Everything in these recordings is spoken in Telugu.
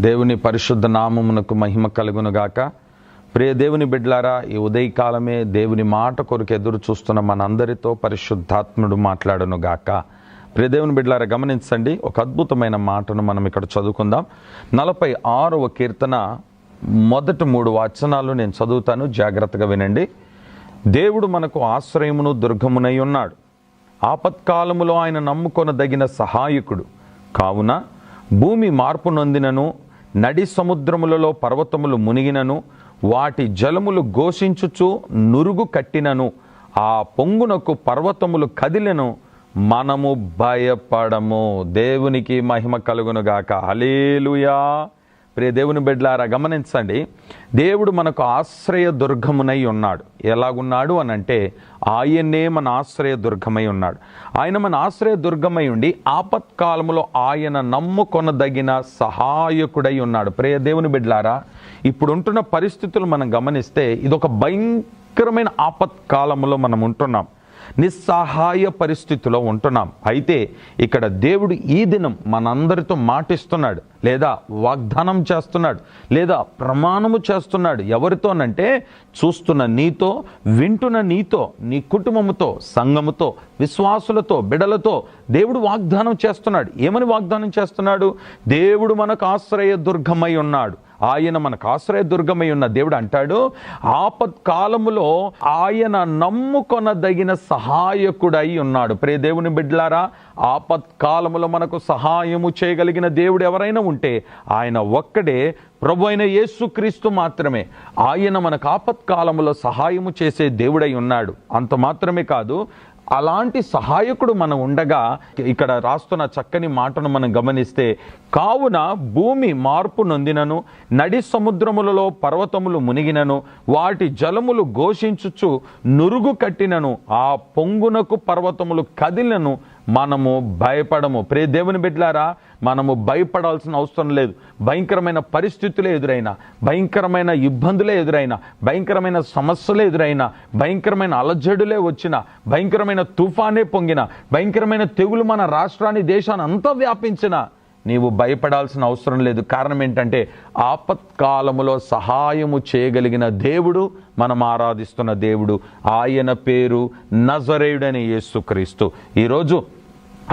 దేవుని పరిశుద్ధ నామమునకు మహిమ కలుగునుగాక. ప్రియ దేవుని బిడ్లారా ఈ ఉదయకాలమే దేవుని మాట కొరకు ఎదురు చూస్తున్న మనందరితో పరిశుద్ధాత్ముడు మాట్లాడునుగాక. ప్రియ దేవుని బిడ్లారా గమనించండి ఒక అద్భుతమైన మాటను మనం ఇక్కడ చదువుకుందాం. నలభై ఆరవ కీర్తన మొదటి మూడు వచనాలు నేను చదువుతాను జాగ్రత్తగా వినండి. దేవుడు మనకు ఆశ్రయమును దుర్గమునై ఉన్నాడు. ఆపత్కాలములో ఆయన నమ్ముకొనదగిన సహాయకుడు. కావున భూమి మార్పు నొందినను నడి సముద్రములలో పర్వతములు మునిగినను వాటి జలములు ఘోషించుచు నురుగు కట్టినను ఆ పొంగునకు పర్వతములు కదిలెను మనము భయపడము. దేవునికి మహిమ కలుగునుగాక హలేలుయా ప్రియ దేవుని బిడ్డలారా గమనించండి. దేవుడు మనకు ఆశ్రయ దుర్గమునై ఉన్నాడు. ఎలాగున్నాడు అని ఆయన్నే ఆయనే మన ఆశ్రయ దుర్గమై ఉన్నాడు. ఆయన మన ఆశ్రయ దుర్గమై ఉండి ఆపత్కాలములో ఆయన నమ్ముకొనదగిన సహాయకుడై ఉన్నాడు. ప్రియ దేవుని బిడ్లారా ఇప్పుడు ఉంటున్న పరిస్థితులు మనం గమనిస్తే ఇదొక భయంకరమైన ఆపత్కాలంలో మనం ఉంటున్నాం. నిస్సహాయ పరిస్థితిలో ఉంటున్నాం. అయితే ఇక్కడ దేవుడు ఈ దినం మనందరితో మాటిస్తున్నాడు. లేదా వాగ్దానం చేస్తున్నాడు. లేదా ప్రమాణము చేస్తున్నాడు. ఎవరితోనంటే చూస్తున్న నీతో వింటున్న నీతో నీ కుటుంబముతో సంఘముతో విశ్వాసులతో బిడలతో దేవుడు వాగ్దానం చేస్తున్నాడు. ఏమని వాగ్దానం చేస్తున్నాడు? దేవుడు మనకు ఆశ్రయ దుర్గమై ఉన్నాడు. ఆయన మనకు ఆశ్రయదుర్గమై ఉన్న దేవుడు అంటాడు ఆపత్కాలములో ఆయన నమ్ముకొనదగిన సహాయకుడై ఉన్నాడు. ప్రే దేవుని బిడ్లారా ఆపత్కాలములో మనకు సహాయము చేయగలిగిన దేవుడు ఎవరైనా ఉంటే ఆయన ఒక్కడే ప్రభు అయిన యేసుక్రీస్తు మాత్రమే. ఆయన మనకు ఆపత్కాలంలో సహాయము చేసే దేవుడై ఉన్నాడు. అంత మాత్రమే కాదు అలాంటి సహాయకుడు మనం ఉండగా ఇక్కడ రాస్తున్న చక్కని మాటను మనం గమనిస్తే కావున భూమి మార్పు నొందినను నడి సముద్రములలో పర్వతములు మునిగినను వాటి జలములు ఘోషించుచు నురుగు కట్టినను ఆ పొంగునకు పర్వతములు కదిలను మనము భయపడము. ప్రే దేవుని బిడ్లారా మనము భయపడాల్సిన అవసరం లేదు. భయంకరమైన పరిస్థితులే ఎదురైనా భయంకరమైన ఇబ్బందులే ఎదురైనా భయంకరమైన సమస్యలే ఎదురైనా భయంకరమైన అలజడులే వచ్చిన భయంకరమైన తుఫానే పొంగిన భయంకరమైన తెగులు మన రాష్ట్రాన్ని దేశాన్ని అంతా వ్యాపించిన నీవు భయపడాల్సిన అవసరం లేదు. కారణం ఏంటంటే ఆపత్కాలములో సహాయము చేయగలిగిన దేవుడు మనం ఆరాధిస్తున్న దేవుడు. ఆయన పేరు నజరేయుడని యేసుక్రీస్తు. ఈరోజు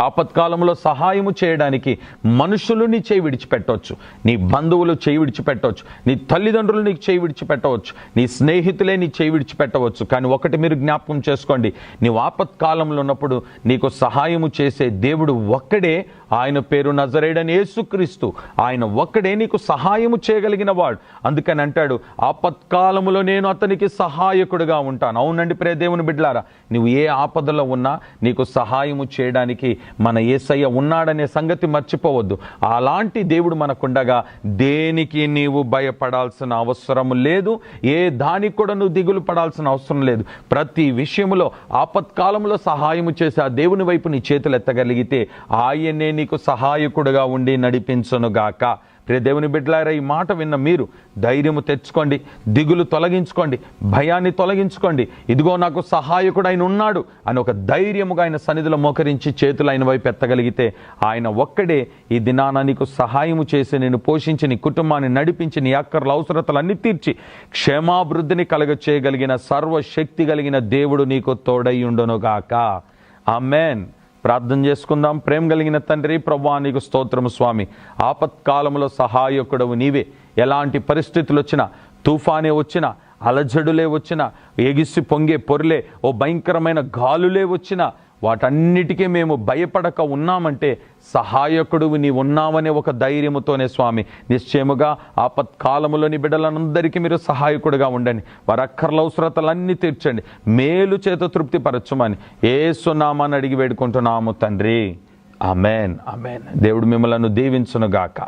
ఆపత్కాలంలో సహాయము చేయడానికి మనుషులు నీ చేయి విడిచిపెట్టవచ్చు. నీ బంధువులు చేయి విడిచిపెట్టవచ్చు. నీ తల్లిదండ్రులు నీకు చేయి విడిచిపెట్టవచ్చు. నీ స్నేహితులే నీ చేయి విడిచిపెట్టవచ్చు. కానీ ఒకటి మీరు జ్ఞాపకం చేసుకోండి. నీవు ఆపత్కాలంలో ఉన్నప్పుడు నీకు సహాయము చేసే దేవుడు ఒక్కడే ఆయన పేరు నజరేడని యేసుక్రీస్తు. ఆయన ఒక్కడే నీకు సహాయము చేయగలిగిన వాడు. అందుకని అంటాడు ఆపత్కాలములో నేను అతనికి సహాయకుడిగా ఉంటాను. అవునండి ప్రే దేవుని బిడ్లారా నువ్వు ఏ ఆపదలో ఉన్నా నీకు సహాయము చేయడానికి మన ఏసయ్య ఉన్నాడనే సంగతి మర్చిపోవద్దు. అలాంటి దేవుడు మనకుండగా దేనికి నీవు భయపడాల్సిన అవసరం లేదు ఏ దానికి కూడా నువ్వు దిగులు పడాల్సిన అవసరం లేదు. ప్రతి విషయంలో ఆపత్కాలంలో సహాయం చేసి ఆ దేవుని వైపు నీ చేతులు ఎత్తగలిగితే ఆయనే నీకు సహాయకుడుగా ఉండి నడిపించునుగాక. ప్రియ దేవుని బిడ్డలారా ఈ మాట విన్న మీరు ధైర్యము తెచ్చుకోండి దిగులు తొలగించుకోండి భయాన్ని తొలగించుకోండి. ఇదిగో నాకు సహాయకుడు ఆయన ఉన్నాడు అని ఒక ధైర్యముగా ఆయన సన్నిధిలో మోకరించి చేతులు ఆయన వైపు ఎత్తగలిగితే ఆయన ఒక్కడే ఈ దినాన నీకు సహాయము చేసి నేను పోషించి నీ కుటుంబాన్ని నడిపించి నీ అక్కర్ల అవసరతలన్నీ తీర్చి క్షేమాభివృద్ధిని కలగ చేయగలిగిన సర్వశక్తి కలిగిన దేవుడు నీకు తోడై ఉండునుగాక. ఆమెన్. ప్రార్థన చేసుకుందాం. ప్రేమ కలిగిన తండ్రి ప్రభా నీకు స్తోత్రము స్వామి. ఆపత్కాలంలో సహాయకుడవు నీవే. ఎలాంటి పరిస్థితులు వచ్చినా తుఫానే వచ్చినా అలజడులే వచ్చినా ఎగిసి పొంగే పొరలే ఓ భయంకరమైన గాలులే వచ్చినా వాటన్నిటికీ మేము భయపడక ఉన్నామంటే సహాయకుడు నీ ఉన్నామనే ఒక ధైర్యముతోనే స్వామి. నిశ్చయముగా ఆపత్కాలములోని బిడ్డలందరికీ మీరు సహాయకుడిగా ఉండండి. వారి అక్కర్ల అవసరతలన్నీ తీర్చండి. మేలు చేత తృప్తి పరచమని ఏసునామాన్ని అడిగి వేడుకుంటున్నాము తండ్రి. అమెన్ అమెన్ దేవుడు మిమ్మల్ని దీవించునుగాక.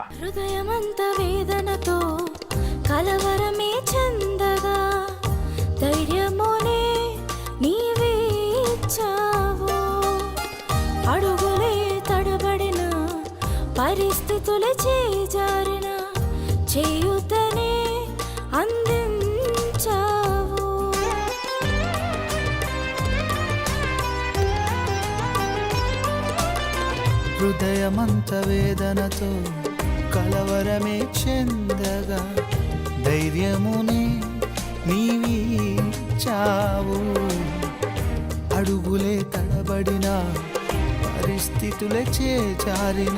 పరిస్థితులే చేజారిన చేయుతనే అందించావు. హృదయమంత వేదనతో కలవరమే చెందగా ధైర్యమునే నీవి చావు అడుగులే తడబడిన పరిస్థితులే చేచారిన